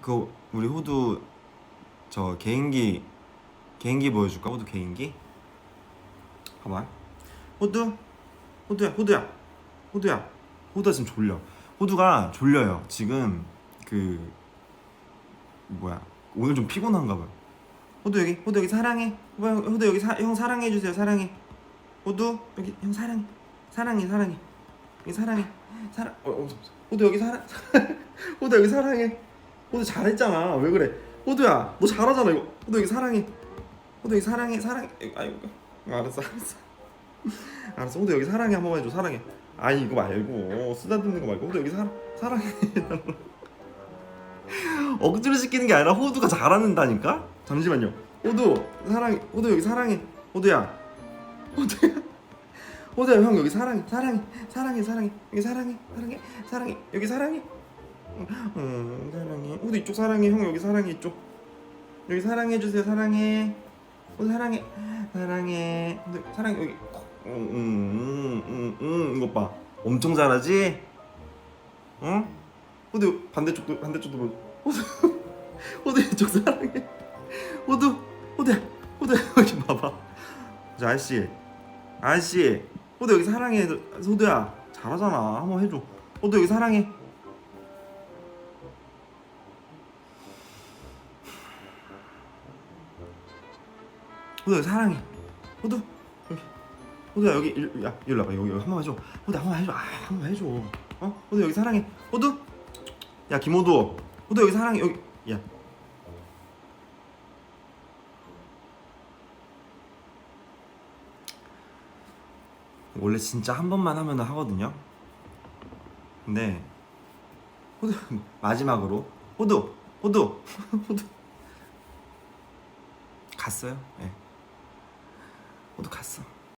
그 우리 호두 저 개인기 개인기 보여줄까? 호두 개인기? 봐봐. 호두, 호두야, 호두야, 호두야, 호두가 지금 졸려. 호두가 졸려요. 지금 그 뭐야? 오늘 좀 피곤한가 봐요. 호두 여기, 호두 여기 사랑해. 뭐야, 호두 여기 사, 형 사랑해 주세요. 사랑해. 호두 여기 형 사랑해. 사랑해, 사랑해. 여기 사랑해. 사랑. 어, 어, 호두 여기 사랑. 호두 여기 사랑해. 호두 잘했잖아. 왜 그래? 호두야, 너 잘하잖아 이거. 호두 여기 사랑해. 호두 여기 사랑해, 사랑해. 아이고, 알았어, 알았어. 알았어, 호두 여기 사랑해 한 번만 해줘. 사랑해. 아니 이거 말고 쓰다듬는 거 말고 호두 여기 사랑 사랑해. 억지로 시키는 게 아니라 호두가 잘하는다니까? 잠시만요. 호두 사랑해. 호두 여기 사랑해. 호두야. 호두야. 호두야 형 여기 사랑해. 사랑해. 사랑해. 사랑해. 여기 사랑해. 사랑해. 사랑해. 여기 사랑해. 음 호두 이쪽 사랑해. 형 여기 사랑해 이쪽. 여기 사랑해 주세요. 사랑해. 호두 사랑해. 사랑해. 호두 사랑해 여기. 음음음 음, 음, 이것 봐. 엄청 잘하지? 응? 호두 반대쪽도 반대쪽도 보. 호두 호두 이쪽 사랑해. 호두 호두야 호두 여기 봐봐. 저 아저씨 아저씨 호두 여기 사랑해 호두야 잘하잖아 한번 해줘. 호두 여기 사랑해. 호두 여기 사랑해. 호두 호두야 여기 일, 야 일로 와봐. 여기, 여기 한 번만 해줘. 호두 한 번만 해줘. 아한 번만 해줘. 어? 호두 여기 사랑해. 호두? 야 김호두. 호두 여기 사랑해. 여기 야. 원래 진짜 한 번만 하면 하거든요? 근데 호두 마지막으로. 호두 호두. 호두. 갔어요? 예 호두 갔어